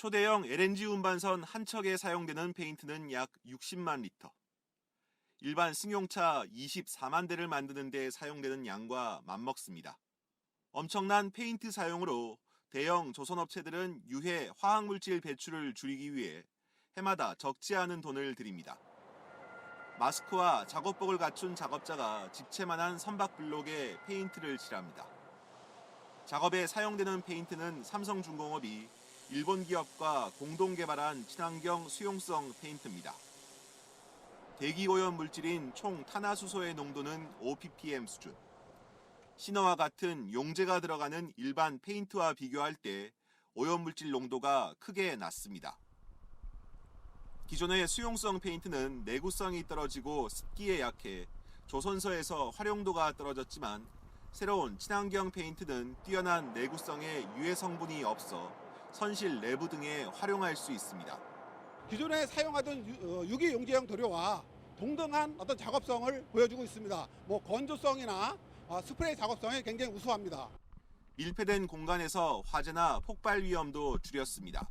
초대형 LNG 운반선 한 척에 사용되는 페인트는 약 60만 리터. 일반 승용차 24만 대를 만드는 데 사용되는 양과 맞먹습니다. 엄청난 페인트 사용으로 대형 조선업체들은 유해 화학물질 배출을 줄이기 위해 해마다 적지 않은 돈을 들입니다. 마스크와 작업복을 갖춘 작업자가 집채만한 선박 블록에 페인트를 칠합니다. 작업에 사용되는 페인트는 삼성중공업이 일본 기업과 공동 개발한 친환경 수용성 페인트입니다. 대기 오염 물질인 총 탄화수소의 농도는 5ppm 수준. 신어와 같은 용제가 들어가는 일반 페인트와 비교할 때 오염 물질 농도가 크게 낮습니다. 기존의 수용성 페인트는 내구성이 떨어지고 습기에 약해 조선소에서 활용도가 떨어졌지만 새로운 친환경 페인트는 뛰어난 내구성에 유해 성분이 없어 선실 내부 등에 활용할 수 있습니다. 기존에 사용하던 유- 어, 유기 용제형 도료와 동등한 어떤 작업성을 보여주고 있습니다. 뭐 건조성이나 어, 스프레이 작업성이 굉장히 우수합니다. 밀폐된 공간에서 화재나 폭발 위험도 줄였습니다.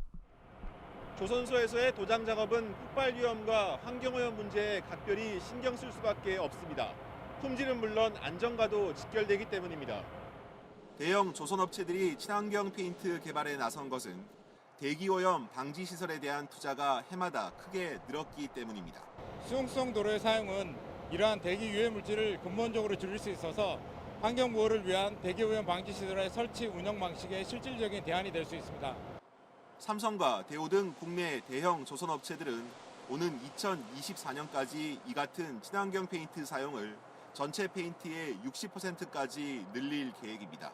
조선소에서의 도장 작업은 폭발 위험과 환경오염 문제에 각별히 신경 쓸 수밖에 없습니다. 품질은 물론 안전과도 직결되기 때문입니다. 대형 조선업체들이 친환경 페인트 개발에 나선 것은 대기오염 방지 시설에 대한 투자가 해마다 크게 늘었기 때문입니다. 수용성 도로의 사용은 이러한 대기 유해 물질을 근본적으로 줄일 수 있어서 환경 보호를 위한 대기 오염 방지 시설의 설치 운영 방식의 실질적인 대안이 될 수 있습니다. 삼성과 대우 등 국내 대형 조선 업체들은 오는 2024년까지 이 같은 친환경 페인트 사용을 전체 페인트의 60%까지 늘릴 계획입니다.